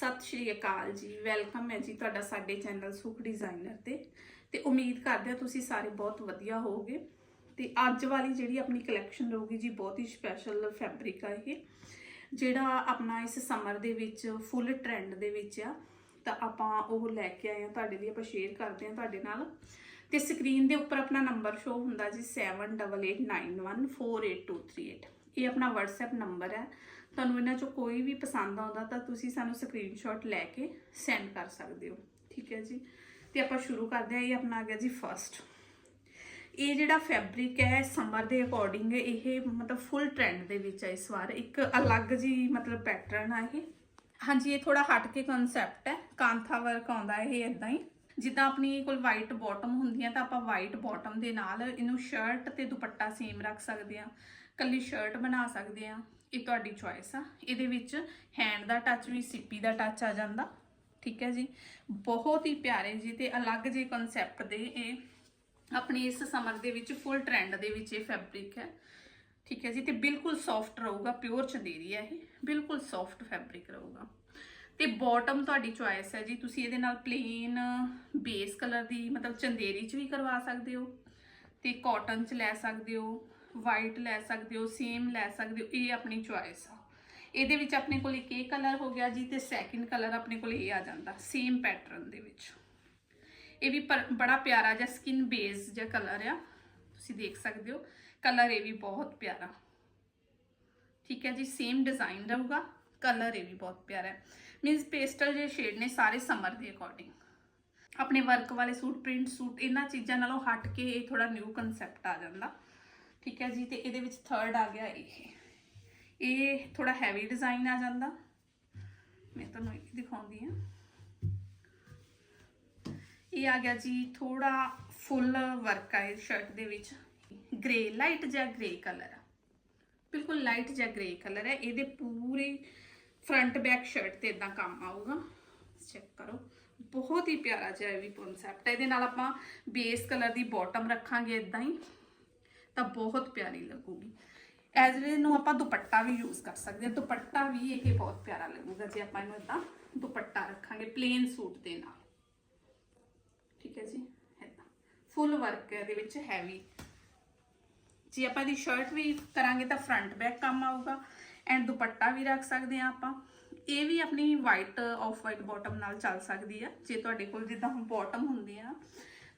ਸਤਿ ਸ਼੍ਰੀ ਅਕਾਲ ਜੀ। ਵੈਲਕਮ ਹੈ ਜੀ ਤੁਹਾਡਾ ਸਾਡੇ ਚੈਨਲ ਸੁਖ ਡਿਜ਼ਾਈਨਰ ਤੇ। ਤੇ ਉਮੀਦ ਕਰਦੇ ਹਾਂ ਤੁਸੀਂ ਸਾਰੇ ਬਹੁਤ ਵਧੀਆ ਹੋਵੋਗੇ। ਤੇ ਅੱਜ ਵਾਲੀ ਜਿਹੜੀ ਆਪਣੀ ਕਲੈਕਸ਼ਨ ਰਹੂਗੀ ਜੀ, ਬਹੁਤ ਹੀ ਸਪੈਸ਼ਲ ਫੈਬਰਿਕ ਆ ਇਹ। ਜਿਹੜਾ ਆਪਣਾ ਇਸ ਸਮਰ ਦੇ ਵਿੱਚ ਫੁੱਲ ਟ੍ਰੈਂਡ ਦੇ ਵਿੱਚ ਆ, ਤਾਂ ਆਪਾਂ ਉਹ ਲੈ ਕੇ ਆਏ ਆ ਤੁਹਾਡੇ ਲਈ ਆਪਾਂ ਸ਼ੇਅਰ ਕਰਦੇ ਆ ਤੁਹਾਡੇ ਨਾਲ। ਤੇ ਸਕਰੀਨ ਦੇ ਉੱਪਰ ਆਪਣਾ ਨੰਬਰ ਸ਼ੋ ਹੁੰਦਾ ਜੀ 7889148238 ਇਹ ਆਪਣਾ WhatsApp ਨੰਬਰ ਹੈ। ਤੁਹਾਨੂੰ ਇਹਨਾਂ ਚੋਂ ਕੋਈ ਵੀ ਪਸੰਦ ਆਉਂਦਾ ਤਾਂ ਤੁਸੀਂ ਸਾਨੂੰ ਸਕਰੀਨਸ਼ਾਟ ਲੈ ਕੇ ਸੈਂਡ ਕਰ ਸਕਦੇ ਹੋ। ਠੀਕ ਹੈ ਜੀ? ਤੇ ਆਪਾਂ ਸ਼ੁਰੂ ਕਰਦੇ ਹਾਂ। ਇਹ ਆਪਣਾ ਆ ਗਿਆ ਜੀ ਫਰਸਟ ਇਹ ਜਿਹੜਾ ਫੈਬਰਿਕ ਹੈ ਸਮਰ ਦੇ ਅਕੋਰਡਿੰਗ ਇਹ ਮਤਲਬ ਫੁੱਲ ਟ੍ਰੈਂਡ ਦੇ ਵਿੱਚ ਹੈ ਇਸ ਵਾਰ। ਇੱਕ ਅਲੱਗ ਜੀ ਮਤਲਬ ਪੈਟਰਨ ਆ ਇਹ। ਹਾਂਜੀ, ਇਹ ਥੋੜਾ ਹਟ ਕੇ ਕਨਸੈਪਟ ਹੈ। ਕਾਂਥਾ ਵਰਕ ਆਉਂਦਾ ਇਹ ਇਦਾਂ ਹੀ। ਜਿੱਦਾਂ ਆਪਣੀ ਕੋਲ ਵਾਈਟ ਬਾਟਮ ਹੁੰਦੀ ਹੈ ਤਾਂ ਆਪਾਂ ਵਾਈਟ ਬਾਟਮ ਦੇ ਨਾਲ ਇਹਨੂੰ ਸ਼ਰਟ ਤੇ ਦੁਪੱਟਾ ਸੇਮ ਰੱਖ ਸਕਦੇ ਆ ਕੱਲੀ ਸ਼ਰਟ ਬਣਾ ਸਕਦੇ ਆ ਇਹ ਤੁਹਾਡੀ ਚੁਆਇਸ ਆ। ਇਹਦੇ ਵਿੱਚ ਹੈਂਡ ਦਾ ਟੱਚ ਵੀ, ਸਿੱਪੀ ਦਾ ਟੱਚ ਆ ਜਾਂਦਾ। ਠੀਕ ਹੈ ਜੀ? ਬਹੁਤ ਹੀ ਪਿਆਰੇ ਜੀ ਤੇ ਅਲੱਗ ਜੇ ਕਨਸੈਪਟ ਦੇ ਇਹ, ਆਪਣੀ ਇਸ ਸਮਰ ਦੇ ਵਿੱਚ ਫੁੱਲ ਟ੍ਰੈਂਡ ਦੇ ਵਿੱਚ ਇਹ ਫੈਬਰਿਕ ਹੈ। ਠੀਕ ਹੈ ਜੀ? ਤੇ ਬਿਲਕੁਲ ਸੌਫਟ ਰਹੂਗਾ ਪਿਓਰ ਚੰਦੇਰੀ ਹੈ ਇਹ। ਬਿਲਕੁਲ ਸੌਫਟ ਫੈਬਰਿਕ ਰਹੂਗਾ। ਤੇ ਬਾਟਮ ਤੁਹਾਡੀ ਚੁਆਇਸ ਹੈ ਜੀ। ਤੁਸੀਂ ਇਹਦੇ ਨਾਲ ਪਲੇਨ ਬੇਸ ਕਲਰ ਦੀ, ਮਤਲਬ ਚੰਦੇਰੀ ਚ ਵੀ ਕਰਵਾ ਸਕਦੇ ਹੋ ਤੇ ਕਾਟਨ ਚ ਲੈ ਸਕਦੇ ਹੋ। ਵਾਈਟ ਲੈ ਸਕਦੇ ਹੋ ਸੇਮ ਲੈ ਸਕਦੇ ਹੋ, ਇਹ ਆਪਣੀ ਚੁਆਇਸ ਆ। ਇਹਦੇ ਵਿੱਚ ਆਪਣੇ ਕੋਲ ਇੱਕ ਇਹ ਕਲਰ ਹੋ ਗਿਆ ਜੀ ਤੇ ਸੈਕਿੰਡ ਕਲਰ ਆਪਣੇ ਕੋਲ ਇਹ ਆ ਜਾਂਦਾ ਸੇਮ ਪੈਟਰਨ ਦੇ ਵਿੱਚ। ਇਹ ਵੀ ਪਰ- ਬੜਾ ਪਿਆਰਾ ਜਿਹਾ ਸਕਿਨ ਬੇਸ ਜਿਹਾ ਕਲਰ ਆ, ਤੁਸੀਂ ਦੇਖ ਸਕਦੇ ਹੋ ਕਲਰ ਇਹ ਵੀ ਬਹੁਤ ਪਿਆਰਾ। ਠੀਕ ਹੈ ਜੀ ਸੇਮ ਡਿਜ਼ਾਈਨ ਰਹੂਗਾ ਕਲਰ ਇਹ ਵੀ ਬਹੁਤ ਪਿਆਰਾ ਹੈ। ਮੀਨਸ ਪੇਸਟਲ ਜੇ ਸ਼ੇਡ ਨੇ ਸਾਰੇ ਸਮਰ ਦੇ ਅਕੋਰਡਿੰਗ ਆਪਣੇ ਵਰਕ ਵਾਲੇ ਸੂਟ ਪ੍ਰਿੰਟ ਸੂਟ, ਇਹਨਾਂ ਚੀਜ਼ਾਂ ਨਾਲੋਂ ਹਟ ਕੇ ਇਹ ਥੋੜਾ ਨਿਊ ਕਨਸੈਪਟ ਆ ਜਾਂਦਾ। ਠੀਕ ਹੈ ਜੀ, ਤੇ ਇਹਦੇ ਵਿੱਚ ਥਰਡ ਆ ਗਿਆ ਇਹ। ਇਹ ਥੋੜਾ ਹੈਵੀ ਡਿਜ਼ਾਈਨ ਆ ਜਾਂਦਾ। ਮੈਂ ਤੁਹਾਨੂੰ ਇਹ ਦਿਖਾਉਂਦੀ ਹਾਂ। ਇਹ ਆ ਗਿਆ ਜੀ ਥੋੜਾ ਫੁੱਲ ਵਰਕ ਆ ਇਹ ਸ਼ਰਟ ਦੇ ਵਿੱਚ। ਗ੍ਰੇ ਲਾਈਟ ਜਿਹਾ ਗ੍ਰੇ ਕਲਰ ਆ। ਬਿਲਕੁਲ ਲਾਈਟ ਜਿਹਾ ਗ੍ਰੇ ਕਲਰ ਹੈ ਇਹਦੇ ਪੂਰੇ ਫਰੰਟ ਬੈਕ ਸ਼ਰਟ ਤੇ ਇਦਾਂ ਕੰਮ ਆਊਗਾ। ਚੈੱਕ ਕਰੋ। ਬਹੁਤ ਹੀ ਪਿਆਰਾ ਜਿਹਾ ਇਹ ਵੀ ਕਨਸੈਪਟ ਹੈ ਇਹਦੇ ਨਾਲ ਆਪਾਂ ਬੇਸ ਕਲਰ ਦੀ ਬਾਟਮ ਰੱਖਾਂਗੇ ਇਦਾਂ ਹੀ। ਤਾਂ ਬਹੁਤ ਪਿਆਰੀ ਲੱਗੂਗੀ। ਐਜ਼ ਵੇ ਨੂੰ ਆਪਾਂ ਦੁਪੱਟਾ ਵੀ ਯੂਜ਼ ਕਰ ਸਕਦੇ ਹਾਂ। ਦੁਪੱਟਾ ਵੀ ਇਹ ਬਹੁਤ ਪਿਆਰਾ ਲੱਗੂਗਾ ਜੇ ਆਪਾਂ ਇਹਨੂੰ ਇਦਾਂ ਦੁਪੱਟਾ ਰੱਖਾਂਗੇ ਪਲੇਨ ਸੂਟ ਦੇ ਨਾਲ। ਠੀਕ ਹੈ ਜੀ? ਇਦਾਂ ਫੁੱਲ ਵਰਕ ਹੈ ਇਹਦੇ ਵਿੱਚ ਹੈਵੀ ਜੇ ਆਪਾਂ ਦੀ ਸ਼ਰਟ ਵੀ ਕਰਾਂਗੇ ਤਾਂ ਫਰੰਟ ਬੈਕ ਕੰਮ ਆਊਗਾ। ਐਂਡ ਦੁਪੱਟਾ ਵੀ ਰੱਖ ਸਕਦੇ ਆ ਆਪਾਂ। ਇਹ ਵੀ ਆਪਣੀ ਵਾਈਟ ਆਫ ਵਾਈਟ ਬਾਟਮ ਨਾਲ ਚੱਲ ਸਕਦੀ ਆ। ਜੇ ਤੁਹਾਡੇ ਕੋਲ ਜਿੱਦਾਂ ਹੁਣ ਬਾਟਮ ਹੁੰਦੀ ਆ।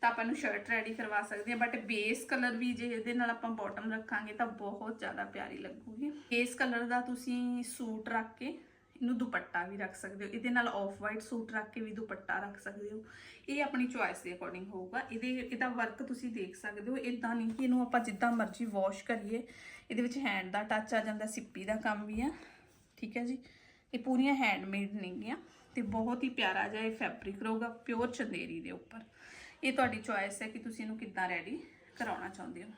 ਤਾਂ ਆਪਾਂ ਨੂੰ ਸ਼ਰਟ ਰੈਡੀ ਕਰਵਾ ਸਕਦੇ ਆ ਬਟ ਬੇਸ ਕਲਰ ਵੀ ਜੇ ਇਹਦੇ ਨਾਲ ਆਪਾਂ ਬਾਟਮ ਰੱਖਾਂਗੇ ਤਾਂ ਬਹੁਤ ਜ਼ਿਆਦਾ ਪਿਆਰੀ ਲੱਗੂਗੀ। ਬੇਸ ਕਲਰ ਦਾ ਤੁਸੀਂ ਸੂਟ ਰੱਖ ਕੇ ਇਹਨੂੰ ਦੁਪੱਟਾ ਵੀ ਰੱਖ ਸਕਦੇ ਹੋ। ਇਹਦੇ ਨਾਲ ਆਫ ਵਾਈਟ ਸੂਟ ਰੱਖ ਕੇ ਵੀ ਦੁਪੱਟਾ ਰੱਖ ਸਕਦੇ ਹੋ। ਇਹ ਆਪਣੀ ਚੁਆਇਸ ਦੇ ਅਕੋਰਡਿੰਗ ਹੋਊਗਾ। ਇਹਦੇ, ਇਹਦਾ ਵਰਕ ਤੁਸੀਂ ਦੇਖ ਸਕਦੇ ਹੋ। ਇਦਾਂ ਨਹੀਂ ਕਿ ਇਹਨੂੰ ਆਪਾਂ ਜਿੱਦਾਂ ਮਰਜ਼ੀ ਵਾਸ਼ ਕਰੀਏ। ਇਹਦੇ ਵਿੱਚ ਹੈਂਡ ਦਾ ਟੱਚ ਆ ਜਾਂਦਾ, ਸਿੱਪੀ ਦਾ ਕੰਮ ਵੀ ਆ। ਠੀਕ ਹੈ ਜੀ? ਇਹ ਪੂਰੀਆਂ ਹੈਂਡਮੇਡ ਨੇਗੀਆਂ ਤੇ ਬਹੁਤ ਹੀ ਪਿਆਰਾ ਜਿਹਾ ਇਹ ਫੈਬਰਿਕ ਰਹੂਗਾ ਪਿਓਰ ਚੰਦੇਰੀ ਦੇ ਉੱਪਰ। ਇਹ ਤੁਹਾਡੀ ਚੁਆਇਸ ਹੈ ਕਿ ਤੁਸੀਂ ਇਹਨੂੰ ਕਿੱਦਾਂ ਰੈਡੀ ਕਰਾਉਣਾ ਚਾਹੁੰਦੇ ਹੋ।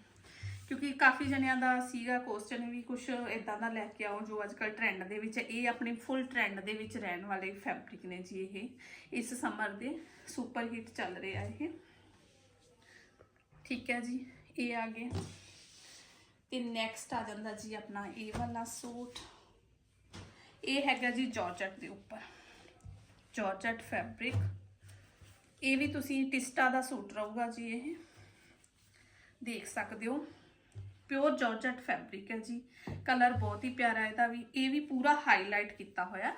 ਕਿਉਂਕਿ ਕਾਫੀ ਜਣਿਆਂ ਦਾ ਸੀਗਾ ਕੁਐਸਚਨ ਵੀ ਕੁਝ ਇਦਾਂ ਦਾ ਲੈ ਕੇ ਆਓ ਜੋ ਅੱਜਕੱਲ ਟ੍ਰੈਂਡ ਦੇ ਵਿੱਚ ਇਹ ਆਪਣੇ ਫੁੱਲ ਟ੍ਰੈਂਡ ਦੇ ਵਿੱਚ ਰਹਿਣ ਵਾਲੇ ਫੈਬਰਿਕ ਨੇ ਜੀ ਇਹ। ਇਸ ਸਮਰ ਦੇ ਸੁਪਰ ਹਿੱਟ ਚੱਲ ਰਿਹਾ ਇਹ। ਠੀਕ ਹੈ ਜੀ, ਇਹ ਆ ਗਏ। ਤੇ ਨੈਕਸਟ ਆ ਜਾਂਦਾ ਜੀ ਆਪਣਾ ਇਹ ਵਾਲਾ ਸੂਟ। ਇਹ ਹੈਗਾ ਜੀ ਜਾਰਜਟ ਦੇ ਉੱਪਰ। ਜਾਰਜਟ ਫੈਬਰਿਕ ਇਹ ਵੀ ਤੁਸੀਂ ਟਿਸਟਾ ਦਾ ਸੂਟ ਰਹੂਗਾ ਜੀ ਇਹ। ਦੇਖ ਸਕਦੇ ਹੋ। ਪਿਓਰ ਜਾਰਜਟ ਫੈਬਰਿਕ ਹੈ ਜੀ। ਕਲਰ ਬਹੁਤ ਹੀ ਪਿਆਰਾ ਇਹਦਾ ਵੀ। ਇਹ ਵੀ ਪੂਰਾ ਹਾਈਲਾਈਟ ਕੀਤਾ ਹੋਇਆ।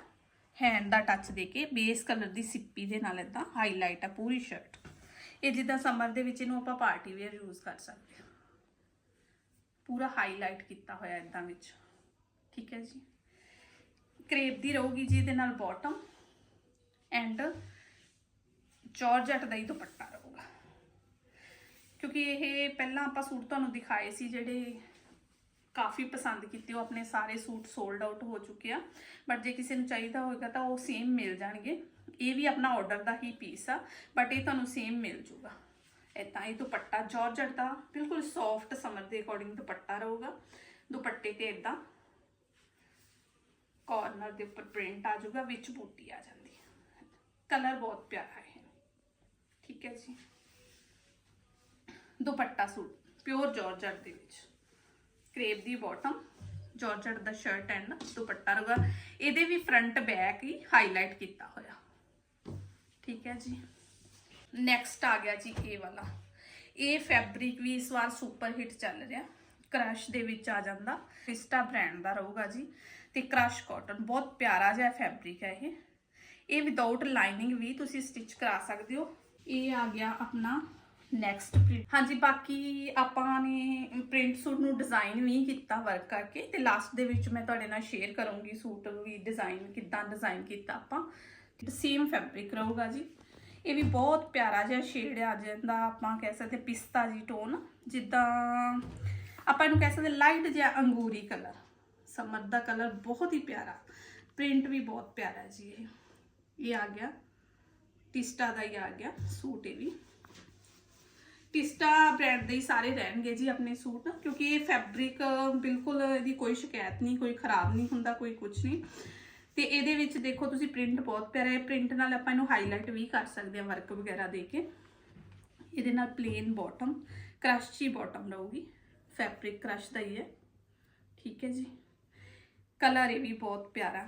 ਹੈਂਡ ਦਾ ਟੱਚ ਦੇ ਕੇ ਬੇਸ ਕਲਰ ਦੀ ਸਿੱਪੀ ਦੇ ਨਾਲ ਇਦਾਂ ਹਾਈਲਾਈਟ ਆ, ਪੂਰੀ ਸ਼ਰਟ ਇਹ ਜਿੱਦਾਂ ਸਮਰ ਦੇ ਵਿੱਚ ਇਹਨੂੰ ਆਪਾਂ ਪਾਰਟੀ ਵੇਅਰ ਯੂਜ਼ ਕਰ ਸਕਦੇ ਹਾਂ। ਪੂਰਾ ਹਾਈਲਾਈਟ ਕੀਤਾ ਹੋਇਆ ਇਦਾਂ ਵਿੱਚ। ਠੀਕ ਹੈ ਜੀ। ਕਰੇਪ ਦੀ ਰਹੂਗੀ ਜੀ ਇਹਦੇ ਨਾਲ ਬਾਟਮ ਐਂਡ ਜਾਰਜਟ ਦਾ ਹੀ ਦੁਪੱਟਾ ਰਹੂਗਾ। ਕਿਉਂਕਿ ਇਹ ਪਹਿਲਾਂ ਆਪਾਂ ਸੂਟ ਤੁਹਾਨੂੰ ਦਿਖਾਏ ਸੀ ਜਿਹੜੇ ਕਾਫੀ ਪਸੰਦ ਕੀਤੇ, ਉਹ ਆਪਣੇ ਸਾਰੇ ਸੂਟ ਸੋਲਡ ਆਊਟ ਹੋ ਚੁੱਕੇ ਆ। ਬਟ ਜੇ ਕਿਸੇ ਨੂੰ ਚਾਹੀਦਾ ਹੋਏਗਾ ਤਾਂ ਉਹ ਸੇਮ ਮਿਲ ਜਾਣਗੇ। ਇਹ ਵੀ ਆਪਣਾ ਆਰਡਰ ਦਾ ਹੀ ਪੀਸ ਆ ਬਟ ਇਹ ਤੁਹਾਨੂੰ ਸੇਮ ਮਿਲ ਜੂਗਾ। ਇਦਾਂ ਇਹ ਦੁਪੱਟਾ ਜਾਰਜਟ ਦਾ ਬਿਲਕੁਲ ਸੌਫਟ ਸਮਰ ਦੇ ਅਕੋਰਡਿੰਗ ਦੁਪੱਟਾ ਰਹੂਗਾ। ਦੁਪੱਟੇ ਤੇ ਇਦਾਂ ਕਾਰਨਰ ਦੇ ਉੱਪਰ ਪ੍ਰਿੰਟ ਆ ਜਾਊਗਾ ਵਿੱਚ ਬੂਟੀ ਆ ਜਾਂਦੀ। ਹੈ ਕਲਰ ਬਹੁਤ ਪਿਆਰਾ ਹੈ। ਠੀਕ ਹੈ ਜੀ। ਦੁਪੱਟਾ ਸੂਟ ਪਿਓਰ ਜਾਰਜਟ ਦੇ ਵਿੱਚ। ਕਰੇਪ ਦੀ ਬਾਟਮ ਜਾਰਜਟ ਦਾ ਸ਼ਰਟ ਐਂਡ ਦੁਪੱਟਾ ਰਹੂਗਾ ਇਹਦੇ ਵੀ ਫਰੰਟ ਬੈਕ ਹੀ ਹਾਈਲਾਈਟ ਕੀਤਾ ਹੋਇਆ। ਠੀਕ ਹੈ ਜੀ। ਨੈਕਸਟ ਆ ਗਿਆ ਜੀ ਇਹ ਵਾਲਾ। ਇਹ ਫੈਬਰਿਕ ਵੀ ਇਸ ਵਾਰ ਸੁਪਰ ਹਿੱਟ ਚੱਲ ਰਿਹਾ। ਕ੍ਰਸ਼ ਦੇ ਵਿੱਚ ਆ ਜਾਂਦਾ। ਫਿਸਟਾ ਬ੍ਰਾਂਡ ਦਾ ਰਹੂਗਾ ਜੀ। ਤੇ ਕ੍ਰਸ਼ ਕਾਟਨ ਬਹੁਤ ਪਿਆਰਾ ਜਿਹਾ ਫੈਬਰਿਕ ਹੈ ਇਹ। ਇਹ ਵਿਦਆਊਟ ਲਾਈਨਿੰਗ ਵੀ ਤੁਸੀਂ ਸਟਿਚ ਕਰਾ ਸਕਦੇ ਹੋ। ਇਹ ਆ ਗਿਆ ਆਪਣਾ ਨੈਕਸਟ ਪ੍ਰਿੰਟ ਹਾਂਜੀ, ਬਾਕੀ ਆਪਾਂ ਨੇ ਪ੍ਰਿੰਟ ਸੂਟ ਨੂੰ ਡਿਜ਼ਾਈਨ ਵੀ ਕੀਤਾ ਵਰਕ ਕਰਕੇ ਤੇ ਲਾਸਟ ਦੇ ਵਿੱਚ ਮੈਂ ਤੁਹਾਡੇ ਨਾਲ ਸ਼ੇਅਰ ਕਰੂੰਗੀ ਸੂਟ ਵੀ ਡਿਜ਼ਾਈਨ ਕਿੱਦਾਂ ਡਿਜ਼ਾਈਨ ਕੀਤਾ ਆਪਾਂ। ਸੇਮ ਫੈਬਰਿਕ ਰਹੂਗਾ ਜੀ। ਇਹ ਵੀ ਬਹੁਤ ਪਿਆਰਾ ਜਿਹਾ ਸ਼ੇਡ ਆ, ਜਾਂਦਾ ਆਪਾਂ ਕਹਿ ਸਕਦੇ ਪਿਸਤਾ ਜੀ ਟੋਨ ਜਿੱਦਾਂ ਆਪਾਂ ਇਹਨੂੰ ਕਹਿ ਸਕਦੇ ਲਾਈਟ ਜਿਹਾ ਅੰਗੂਰੀ ਕਲਰ ਸਮਰ ਦਾ ਕਲਰ ਬਹੁਤ ਹੀ ਪਿਆਰਾ। ਪ੍ਰਿੰਟ ਵੀ ਬਹੁਤ ਪਿਆਰਾ ਜੀ ਇਹ। ਇਹ ਆ ਗਿਆ। ਟਿਸਟਾ ਦਾ ਹੀ ਆ ਗਿਆ, ਸੂਟ ਇਹ ਵੀ। ਟਿਸਟਾ ਬ੍ਰਾਂਡ ਦੇ ਹੀ ਸਾਰੇ ਰਹਿਣਗੇ ਜੀ ਆਪਣੇ ਸੂਟ, ਕਿਉਂਕਿ ਇਹ ਫੈਬਰਿਕ ਬਿਲਕੁਲ ਇਹਦੀ ਕੋਈ ਸ਼ਿਕਾਇਤ ਨਹੀਂ, ਕੋਈ ਖਰਾਬ ਨਹੀਂ ਹੁੰਦਾ, ਕੋਈ ਕੁਝ ਨਹੀਂ। ਤੇ ਇਹਦੇ ਵਿੱਚ ਦੇਖੋ ਤੁਸੀਂ ਪ੍ਰਿੰਟ ਬਹੁਤ ਪਿਆਰਾ ਹੈ ਪ੍ਰਿੰਟ ਨਾਲ ਆਪਾਂ ਇਹਨੂੰ ਹਾਈਲਾਈਟ ਵੀ ਕਰ ਸਕਦੇ ਹਾਂ ਵਰਕ ਵਗੈਰਾ ਦੇ ਕੇ। ਇਹਦੇ ਨਾਲ ਪਲੇਨ ਬਾਟਮ ਕ੍ਰਸ਼ੀ ਬਾਟਮ ਰਹੂਗੀ। ਫੈਬਰਿਕ ਕ੍ਰਸ਼ ਦਾ ਹੀ ਹੈ। ਠੀਕ ਹੈ ਜੀ। ਕਲਰ ਇਹ ਵੀ ਬਹੁਤ ਪਿਆਰਾ।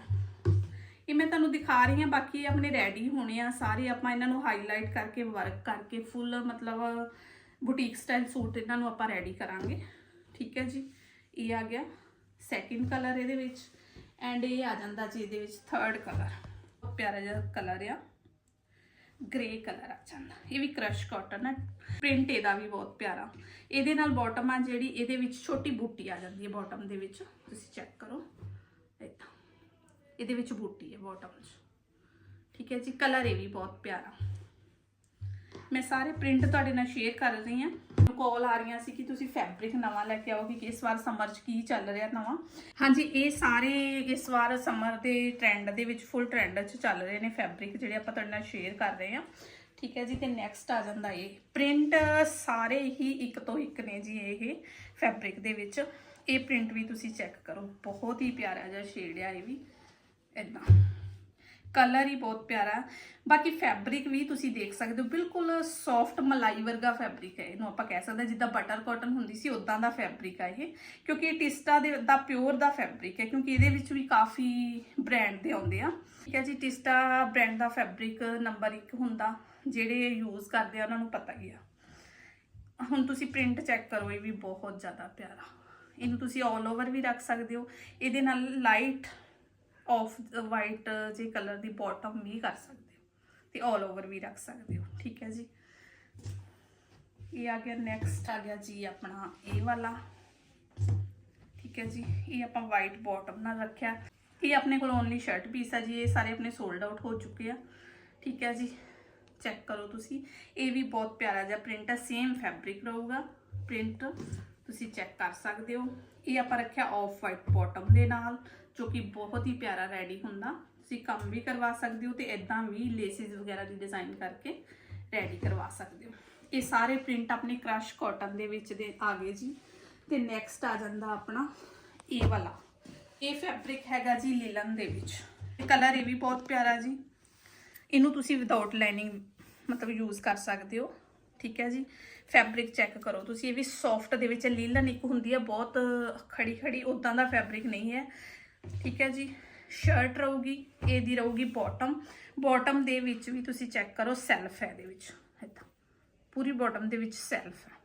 ਇਹ ਮੈਂ ਤੁਹਾਨੂੰ ਦਿਖਾ ਰਹੀ ਹਾਂ, ਬਾਕੀ ਆਪਣੇ ਰੈਡੀ ਹੋਣੇ ਆ। ਸਾਰੇ ਆਪਾਂ ਇਹਨਾਂ ਨੂੰ ਹਾਈਲਾਈਟ ਕਰਕੇ ਵਰਕ ਕਰਕੇ ਫੁੱਲ ਮਤਲਬ ਬੁਟੀਕ ਸਟਾਈਲ ਸੂਟ ਇਹਨਾਂ ਨੂੰ ਆਪਾਂ ਰੈਡੀ ਕਰਾਂਗੇ। ਠੀਕ ਹੈ ਜੀ? ਇਹ ਆ ਗਿਆ ਸੈਕਿੰਡ ਕਲਰ ਇਹਦੇ ਵਿੱਚ ਐਂਡ ਇਹ ਆ ਜਾਂਦਾ ਜੀ ਇਹਦੇ ਵਿੱਚ ਥਰਡ ਕਲਰ ਬਹੁਤ ਪਿਆਰਾ ਜਿਹਾ ਕਲਰ ਆ। ਗ੍ਰੇ ਕਲਰ ਆ ਜਾਂਦਾ। ਇਹ ਵੀ ਕ੍ਰਸ਼ ਕਾਟਨ ਹੈ ਪ੍ਰਿੰਟ ਇਹਦਾ ਵੀ ਬਹੁਤ ਪਿਆਰਾ। ਇਹਦੇ ਨਾਲ ਬਾਟਮ ਆ ਜਿਹੜੀ, ਇਹਦੇ ਵਿੱਚ ਛੋਟੀ ਬੂਟੀ ਆ ਜਾਂਦੀ ਹੈ ਬਾਟਮ ਦੇ ਵਿੱਚ। ਤੁਸੀਂ ਚੈੱਕ ਕਰੋ। ਏਦਾਂ ਇਹਦੇ ਵਿੱਚ ਬੂਟੀ ਹੈ ਬਾਟਮ 'ਚ। ਠੀਕ ਹੈ ਜੀ ਕਲਰ ਇਹ ਵੀ ਬਹੁਤ ਪਿਆਰਾ। ਮੈਂ ਸਾਰੇ ਪ੍ਰਿੰਟ ਤੁਹਾਡੇ ਨਾਲ ਸ਼ੇਅਰ ਕਰ ਰਹੀ ਹਾਂ। ਕਾਲ ਆ ਰਹੀਆਂ ਸੀ ਕਿ ਤੁਸੀਂ ਫੈਬਰਿਕ ਨਵਾਂ ਲੈ ਕੇ ਆਓਗੇ ਕਿ ਇਸ ਵਾਰ ਸਮਰ 'ਚ ਕੀ ਚੱਲ ਰਿਹਾ ਨਵਾਂ। ਹਾਂਜੀ, ਇਹ ਸਾਰੇ ਇਸ ਵਾਰ ਸਮਰ ਦੇ ਟ੍ਰੈਂਡ ਦੇ ਵਿੱਚ ਫੁੱਲ ਟ੍ਰੈਂਡ 'ਚ ਚੱਲ ਰਹੇ ਨੇ ਫੈਬਰਿਕ ਜਿਹੜੇ ਆਪਾਂ ਤੁਹਾਡੇ ਨਾਲ ਸ਼ੇਅਰ ਕਰ ਰਹੇ ਹਾਂ। ਠੀਕ ਹੈ ਜੀ, ਤੇ ਨੈਕਸਟ ਆ ਜਾਂਦਾ ਇਹ। ਪ੍ਰਿੰਟ ਸਾਰੇ ਹੀ ਇੱਕ ਤੋਂ ਇੱਕ ਨੇ ਜੀ ਇਹ ਫੈਬਰਿਕ ਦੇ ਵਿੱਚ। ਇਹ ਪ੍ਰਿੰਟ ਵੀ ਤੁਸੀਂ ਚੈੱਕ ਕਰੋ। ਬਹੁਤ ਹੀ ਪਿਆਰਾ ਜਿਹਾ ਸ਼ੇਡ ਆ ਇਹ ਵੀ। ਇਦਾਂ ਕਲਰ ਹੀ ਬਹੁਤ ਪਿਆਰਾ। ਬਾਕੀ ਫੈਬਰਿਕ ਵੀ ਤੁਸੀਂ ਦੇਖ ਸਕਦੇ ਹੋ, ਬਿਲਕੁਲ ਸੌਫਟ ਮਲਾਈ ਵਰਗਾ ਫੈਬਰਿਕ ਹੈ। ਇਹਨੂੰ ਆਪਾਂ ਕਹਿ ਸਕਦੇ ਜਿੱਦਾਂ ਬਟਰ ਕਾਟਨ ਹੁੰਦੀ ਸੀ ਉਦਾਂ ਦਾ ਫੈਬਰਿਕ ਆ ਇਹ। ਕਿਉਂਕਿ ਇਹ ਟਿਸਟਾ ਦੇ, ਦਾ ਪਿਓਰ ਦਾ ਫੈਬਰਿਕ ਹੈ, ਕਿਉਂਕਿ ਇਹਦੇ ਵਿੱਚ ਵੀ ਕਾਫੀ ਬ੍ਰਾਂਡ ਦੇ ਆਉਂਦੇ ਆ। ਠੀਕ ਹੈ ਜੀ, ਟਿਸਟਾ ਬ੍ਰਾਂਡ ਦਾ ਫੈਬਰਿਕ ਨੰਬਰ 1 ਹੁੰਦਾ, ਜਿਹੜੇ ਯੂਜ਼ ਕਰਦੇ ਆ, ਉਹਨਾਂ ਨੂੰ ਪਤਾ ਹੀ ਆ। ਹੁਣ ਤੁਸੀਂ ਪ੍ਰਿੰਟ ਚੈੱਕ ਕਰੋ, ਇਹ ਵੀ ਬਹੁਤ ਜ਼ਿਆਦਾ ਪਿਆਰਾ। ਇਹਨੂੰ ਤੁਸੀਂ 올 ਓਵਰ ਵੀ ਰੱਖ ਸਕਦੇ ਹੋ। ਇਹਦੇ ਨਾਲ ਲਾਈਟ ਆਫ ਵਾਈਟ ਜੇ ਕਲਰ ਦੀ ਬਾਟਮ ਵੀ ਕਰ ਸਕਦੇ ਹੋ ਤੇ 올 ਓਵਰ ਵੀ ਰੱਖ ਸਕਦੇ ਹੋ, ਠੀਕ ਹੈ ਜੀ। ਇਹ ਆ ਗਿਆ ਨੈਕਸਟ ਆ ਗਿਆ ਜੀ ਆਪਣਾ ਇਹ ਵਾਲਾ, ਠੀਕ ਹੈ ਜੀ। ਇਹ ਆਪਾਂ ਵਾਈਟ ਬਾਟਮ ਨਾਲ ਰੱਖਿਆ। ਇਹ ਆਪਣੇ ਕੋਲ ਓਨਲੀ ਸ਼ਰਟ ਪੀਸ ਆ ਜੀ, ਇਹ ਸਾਰੇ ਆਪਣੇ ਸੋਲਡ ਆਊਟ ਹੋ ਚੁੱਕੇ ਆ, ਠੀਕ ਹੈ ਜੀ। ਚੈੱਕ ਕਰੋ ਤੁਸੀਂ। ਇਹ ਵੀ ਬਹੁਤ ਪਿਆਰਾ ਜਿਹਾ ਪ੍ਰਿੰਟ ਆ ਸੇਮ ਫੈਬਰਿਕ ਰਹੂਗਾ। ਪ੍ਰਿੰਟ ਤੁਸੀਂ ਚੈੱਕ ਕਰ ਸਕਦੇ ਹੋ। ਇਹ ਆਪਾਂ ਰੱਖਿਆ ਆਫ ਵਾਈਟ ਬਾਟਮ ਦੇ ਨਾਲ। ਜੋ ਕਿ ਬਹੁਤ ਹੀ ਪਿਆਰਾ ਰੈਡੀ ਹੁੰਦਾ। ਤੁਸੀਂ ਕੰਮ ਵੀ ਕਰਵਾ ਸਕਦੇ ਹੋ ਤੇ ਇਦਾਂ ਵੀ ਲੇਸਿਸ ਵਗੈਰਾ ਦੀ ਡਿਜ਼ਾਈਨ ਕਰਕੇ ਰੈਡੀ ਕਰਵਾ ਸਕਦੇ ਹੋ। ਇਹ ਸਾਰੇ ਪ੍ਰਿੰਟ ਆਪਣੇ ਕ੍ਰਸ਼ ਕਾਟਨ ਦੇ ਵਿੱਚ ਦੇ ਆ ਗਏ ਜੀ। ਤੇ ਨੈਕਸਟ ਆ ਜਾਂਦਾ ਆਪਣਾ ਇਹ ਵਾਲਾ। ਇਹ ਫੈਬਰਿਕ ਹੈਗਾ ਜੀ ਲੀਲਨ ਦੇ ਵਿੱਚ। ਇਹ ਕਲਰ ਇਹ ਵੀ ਬਹੁਤ ਪਿਆਰਾ ਜੀ। ਇਹਨੂੰ ਤੁਸੀਂ ਵਿਦਆਊਟ ਲਾਈਨਿੰਗ ਮਤਲਬ ਯੂਜ਼ ਕਰ ਸਕਦੇ ਹੋ। ਠੀਕ ਹੈ ਜੀ। ਫੈਬਰਿਕ ਚੈੱਕ ਕਰੋ ਤੁਸੀਂ। ਇਹ ਵੀ ਸੌਫਟ ਦੇ ਵਿੱਚ ਲੀਲਨ ਇੱਕ ਹੁੰਦੀ ਹੈ ਬਹੁਤ ਖੜੀ ਖੜੀ ਉਦਾਂ ਦਾ ਫੈਬਰਿਕ ਨਹੀਂ ਹੈ। ਠੀਕ ਹੈ ਜੀ। ਸ਼ਰਟ ਰਹੂਗੀ ਇਹਦੀ ਰਹੂਗੀ ਬਾਟਮ ਬਾਟਮ ਦੇ ਵਿੱਚ ਵੀ ਤੁਸੀਂ ਚੈੱਕ ਕਰੋ ਸੈਲਫ ਹੈ ਇਹਦੇ ਵਿੱਚ। ਏਦਾਂ ਪੂਰੀ ਬਾਟਮ ਦੇ ਵਿੱਚ ਸੈਲਫ ਹੈ।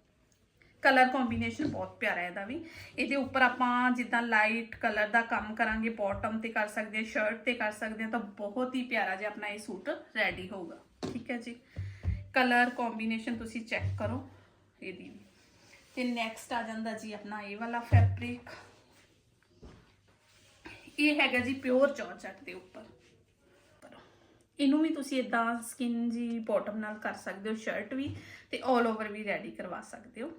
ਕਲਰ ਕੰਬੀਨੇਸ਼ਨ ਬਹੁਤ ਪਿਆਰਾ ਹੈ ਇਹਦਾ ਵੀ। ਇਹਦੇ ਉੱਪਰ ਆਪਾਂ ਜਿੱਦਾਂ ਲਾਈਟ ਕਲਰ ਦਾ ਕੰਮ ਕਰਾਂਗੇ ਬਾਟਮ ਤੇ ਕਰ ਸਕਦੇ ਹਾਂ ਸ਼ਰਟ ਤੇ ਕਰ ਸਕਦੇ ਹਾਂ, ਤਾਂ ਬਹੁਤ ਹੀ ਪਿਆਰਾ ਜਿਹਾ ਆਪਣਾ ਇਹ ਸੂਟ ਰੈਡੀ ਹੋਊਗਾ। ਠੀਕ ਹੈ ਜੀ। ਕਲਰ ਕੰਬੀਨੇਸ਼ਨ ਤੁਸੀਂ ਚੈੱਕ ਕਰੋ ਇਹਦੀ ਵੀ। ਤੇ ਨੈਕਸਟ ਆ ਜਾਂਦਾ ਜੀ ਆਪਣਾ ਇਹ ਵਾਲਾ ਫੈਬਰਿਕ ਇਹ ਹੈਗਾ ਜੀ ਪਿਓਰ ਜਾਰਜਟ ਦੇ ਉੱਪਰ। ਇਹਨੂੰ ਵੀ ਤੁਸੀਂ ਇਦਾਂ ਸਕਿਨ ਜੀ ਬਾਟਮ ਨਾਲ ਕਰ ਸਕਦੇ ਹੋ ਸ਼ਰਟ ਵੀ ਤੇ 올 ਓਵਰ ਵੀ ਰੈਡੀ ਕਰਵਾ ਸਕਦੇ ਹੋ।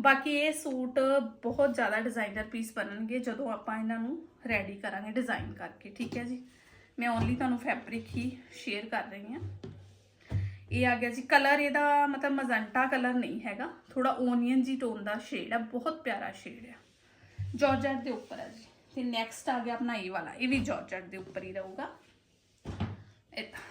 ਬਾਕੀ ਇਹ ਸੂਟ ਬਹੁਤ ਜ਼ਿਆਦਾ ਡਿਜ਼ਾਈਨਰ ਪੀਸ ਬਣਨਗੇ ਜਦੋਂ ਆਪਾਂ ਇਹਨਾਂ ਨੂੰ ਰੈਡੀ ਕਰਾਂਗੇ ਡਿਜ਼ਾਈਨ ਕਰਕੇ, ਠੀਕ ਹੈ ਜੀ? ਮੈਂ ਓਨਲੀ ਤੁਹਾਨੂੰ ਫੈਬਰਿਕ ਹੀ ਸ਼ੇਅਰ ਕਰ ਰਹੀ ਹਾਂ। ਇਹ ਆ ਗਿਆ ਜੀ ਕਲਰ ਇਹਦਾ ਮਤਲਬ ਮਜ਼ੰਟਾ ਕਲਰ ਨਹੀਂ ਹੈਗਾ। ਥੋੜਾ ਓਨੀਅਨ ਜੀ ਟੋਨ ਦਾ ਸ਼ੇਡ ਆ, ਬਹੁਤ ਪਿਆਰਾ ਸ਼ੇਡ ਆ। ਜਾਰਜਟ ਦੇ ਉੱਪਰ ਹੈ ਜੀ। ਤੇ ਨੈਕਸਟ ਆ ਗਿਆ ਆਪਣਾ ਇਹ ਵਾਲਾ, ਇਹ ਵੀ ਜਾਰਜਟ ਦੇ ਉੱਪਰ ਹੀ ਰਹੂਗਾ। ਇਦਾਂ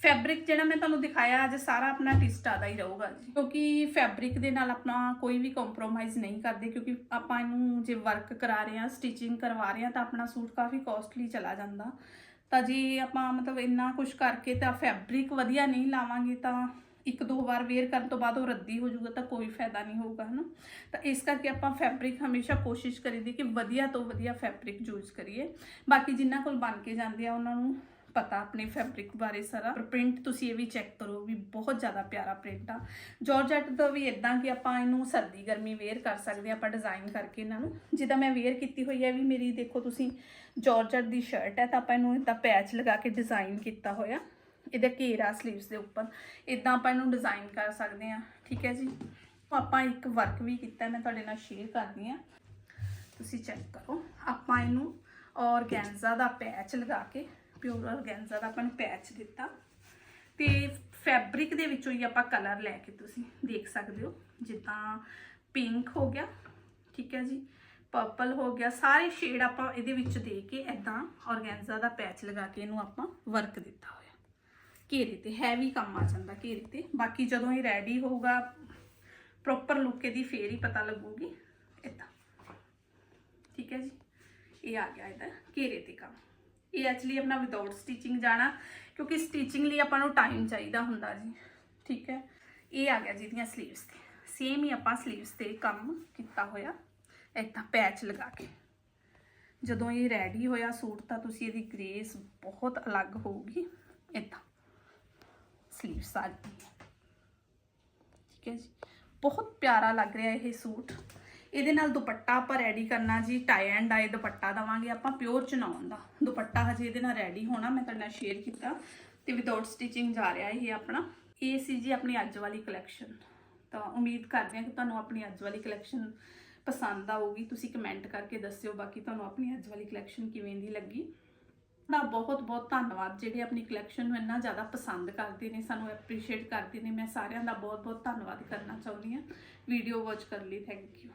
ਫੈਬਰਿਕ ਜਿਹੜਾ ਮੈਂ ਤੁਹਾਨੂੰ ਦਿਖਾਇਆ, ਅੱਜ ਸਾਰਾ ਆਪਣਾ ਟਿਸਟਾ ਦਾ ਹੀ ਰਹੂਗਾ ਜੀ। ਕਿਉਂਕਿ ਫੈਬਰਿਕ ਦੇ ਨਾਲ ਆਪਣਾ ਕੋਈ ਵੀ ਕੰਪਰੋਮਾਈਜ਼ ਨਹੀਂ ਕਰਦੇ, ਕਿਉਂਕਿ ਆਪਾਂ ਇਹਨੂੰ ਜੇ ਵਰਕ ਕਰਾ ਰਹੇ ਹਾਂ ਸਟਿਚਿੰਗ ਕਰਵਾ ਰਹੇ ਹਾਂ, ਤਾਂ ਆਪਣਾ ਸੂਟ ਕਾਫੀ ਕਾਸਟਲੀ ਚਲਾ ਜਾਂਦਾ। ਤਾਂ ਜੇ ਆਪਾਂ ਮਤਲਬ ਇੰਨਾ ਕੁਝ ਕਰਕੇ ਤਾਂ ਫੈਬਰਿਕ ਵਧੀਆ ਨਹੀਂ ਲਾਵਾਂਗੇ ਤਾਂ ਇੱਕ ਦੋ ਵਾਰ ਵੇਅਰ ਕਰਨ ਤੋਂ ਬਾਅਦ ਉਹ ਰੱਦੀ ਹੋ ਜਾਊਗਾ ਤਾਂ ਕੋਈ ਫਾਇਦਾ ਨਹੀਂ ਹੋਊਗਾ, ਹਨਾ? ਤਾਂ ਇਸ ਕਰਕੇ ਆਪਾਂ ਫੈਬਰਿਕ ਹਮੇਸ਼ਾ ਕੋਸ਼ਿਸ਼ ਕਰੀਦੀ ਕਿ ਵਧੀਆ ਤੋਂ ਵਧੀਆ ਫੈਬਰਿਕ ਯੂਜ਼ ਕਰੀਏ। ਬਾਕੀ ਜਿਨ੍ਹਾਂ ਕੋਲ ਬਣ ਕੇ ਜਾਂਦੇ ਆ, ਉਹਨਾਂ ਨੂੰ ਪਤਾ ਆਪਣੇ ਫੈਬਰਿਕ ਬਾਰੇ ਸਾਰਾ। ਪ੍ਰਿੰਟ ਤੁਸੀਂ ਇਹ ਵੀ ਚੈੱਕ ਕਰੋ ਵੀ ਬਹੁਤ ਜ਼ਿਆਦਾ ਪਿਆਰਾ ਪ੍ਰਿੰਟ ਆ। ਜਾਰਜਟ ਦਾ ਵੀ ਇਦਾਂ ਕਿ ਆਪਾਂ ਇਹਨੂੰ ਸਰਦੀ ਗਰਮੀ ਵੇਅਰ ਕਰ ਸਕਦੇ ਆ, ਆਪਾਂ ਡਿਜ਼ਾਈਨ ਕਰਕੇ ਇਹਨਾਂ ਨੂੰ। ਜਿੱਦਾਂ ਮੈਂ ਵੇਅਰ ਕੀਤੀ ਹੋਈ ਹੈ ਵੀ ਮੇਰੀ ਦੇਖੋ ਤੁਸੀਂ ਜਾਰਜਟ ਦੀ ਸ਼ਰਟ ਹੈ, ਤਾਂ ਆਪਾਂ ਇਹਨੂੰ ਇਦਾਂ ਪੈਚ ਲਗਾ ਕੇ ਡਿਜ਼ਾਈਨ ਕੀਤਾ ਹੋਇਆ। ਇਹਦਾ ਘੇਰਾ ਸਲੀਵਸ ਦੇ ਉੱਪਰ। ਇਦਾਂ ਆਪਾਂ ਇਹਨੂੰ ਡਿਜ਼ਾਈਨ ਕਰ ਸਕਦੇ ਆ ਠੀਕ ਹੈ ਜੀ? ਆਪਾਂ ਇੱਕ ਵਰਕ ਵੀ ਕੀਤਾ, ਮੈਂ ਤੁਹਾਡੇ ਨਾਲ ਸ਼ੇਅਰ ਕਰਦੀ ਆ ਤੁਸੀਂ ਚੈੱਕ ਕਰੋ। ਆਪਾਂ ਇਹਨੂੰ ਔਰਗੈਂਜ਼ਾ ਦਾ ਪੈਚ ਲਗਾ ਕੇ ਪਿਓਰ ਔਰਗੈਂਜ਼ਾ ਦਾ ਆਪਾਂ ਨੂੰ ਪੈਚ ਦਿੱਤਾ। ਤੇ ਫੈਬਰਿਕ ਦੇ ਵਿੱਚੋਂ ਹੀ ਆਪਾਂ ਕਲਰ ਲੈ ਕੇ ਤੁਸੀਂ ਦੇਖ ਸਕਦੇ ਹੋ। ਜਿੱਦਾਂ ਪਿੰਕ ਹੋ ਗਿਆ, ਠੀਕ ਹੈ ਜੀ? ਪਰਪਲ ਹੋ ਗਿਆ। ਸਾਰੇ ਸ਼ੇਡ ਆਪਾਂ ਇਹਦੇ ਵਿੱਚ ਦੇ ਕੇ ਐਦਾਂ ਔਰਗੈਂਜ਼ਾ ਦਾ ਪੈਚ ਲਗਾ ਕੇ ਇਹਨੂੰ ਆਪਾਂ ਵਰਕ ਦਿੱਤਾ। ਘੇਰੇ ਤੇ ਹੈਵੀ ਕੰਮ ਆ ਜਾਂਦਾ ਘੇਰੇ ਤੇ ਬਾਕੀ ਜਦੋਂ ਇਹ ਰੈਡੀ ਹੋਊਗਾ ਪ੍ਰੋਪਰ ਲੁੱਕ ਇਹਦੀ ਫੇਰ ਹੀ ਪਤਾ ਲੱਗੂਗੀ। ਇਦਾਂ ਠੀਕ ਹੈ ਜੀ? ਇਹ ਆ ਗਿਆ ਇਹਦਾ ਘੇਰੇ ਤੇ ਕੰਮ। ਇਹ ਐਕਚੁਅਲੀ ਆਪਣਾ ਵਿਦਆਊਟ ਸਟਿਚਿੰਗ ਜਾਣਾ, ਕਿਉਂਕਿ ਸਟਿਚਿੰਗ ਲਈ ਆਪਾਂ ਨੂੰ ਟਾਈਮ ਚਾਹੀਦਾ ਹੁੰਦਾ ਜੀ। ਠੀਕ ਹੈ? ਇਹ ਆ ਗਿਆ ਜਿਹਦੀਆਂ ਸਲੀਵਸ ਤੇ। ਸੇਮ ਹੀ ਆਪਾਂ ਸਲੀਵਸ ਤੇ ਕੰਮ ਕੀਤਾ ਹੋਇਆ। ਇਦਾਂ ਪੈਚ ਲਗਾ ਕੇ। ਜਦੋਂ ਇਹ ਰੈਡੀ ਹੋਇਆ, ਸੂਟ ਤਾਂ ਤੁਸੀਂ ਇਹਦੀ ਗ੍ਰੇਸ ਬਹੁਤ ਅਲੱਗ ਹੋਊਗੀ। ਇਦਾਂ ਸਲੀਵਸ ਆ ਗਈ ਠੀਕ ਹੈ ਜੀ। ਬਹੁਤ ਪਿਆਰਾ ਲੱਗ ਰਿਹਾ ਇਹ ਸੂਟ। ਇਹਦੇ ਨਾਲ ਦੁਪੱਟਾ ਆਪਾਂ ਰੈਡੀ ਕਰਨਾ ਜੀ। ਟਾਈ ਐਂਡ ਡਾਈ ਦੁਪੱਟਾ ਦਵਾਂਗੇ ਆਪਾਂ ਪਿਓਰ ਚਨਾਉਣ ਦਾ। ਦੁਪੱਟਾ ਹਜੇ ਇਹਦੇ ਨਾਲ ਰੈਡੀ ਹੋਣਾ, ਮੈਂ ਤੁਹਾਡੇ ਨਾਲ ਸ਼ੇਅਰ ਕੀਤਾ ਤੇ ਵਿਦਆਊਟ ਸਟਿਚਿੰਗ ਜਾ ਰਿਹਾ ਇਹ ਆਪਣਾ। ਇਹ ਸੀ ਜੀ ਆਪਣੀ ਅੱਜ ਵਾਲੀ ਕਲੈਕਸ਼ਨ ਤਾਂ ਉਮੀਦ ਕਰਦੇ ਹਾਂ ਕਿ ਤੁਹਾਨੂੰ ਆਪਣੀ ਅੱਜ ਵਾਲੀ ਕਲੈਕਸ਼ਨ ਪਸੰਦ ਆਊਗੀ। ਤੁਸੀਂ ਕਮੈਂਟ ਕਰਕੇ ਦੱਸਿਓ ਬਾਕੀ ਤੁਹਾਨੂੰ ਆਪਣੀ ਅੱਜ ਵਾਲੀ ਕਲੈਕਸ਼ਨ ਕਿਵੇਂ ਦੀ ਲੱਗੀ। ਦਾ ਬਹੁਤ ਬਹੁਤ ਧੰਨਵਾਦ, ਜਿਹੜੇ ਆਪਣੀ ਕਲੈਕਸ਼ਨ ਨੂੰ ਇੰਨਾ ਜ਼ਿਆਦਾ ਪਸੰਦ ਕਰਦੇ ਨੇ, ਸਾਨੂੰ ਐਪਰੀਸ਼ੀਏਟ ਕਰਦੇ ਨੇ। ਮੈਂ ਸਾਰਿਆਂ ਦਾ ਬਹੁਤ ਬਹੁਤ ਧੰਨਵਾਦ ਕਰਨਾ ਚਾਹੁੰਦੀ ਹਾਂ। ਵੀਡੀਓ ਵਾਚ ਕਰਨ ਲਈ ਥੈਂਕ ਯੂ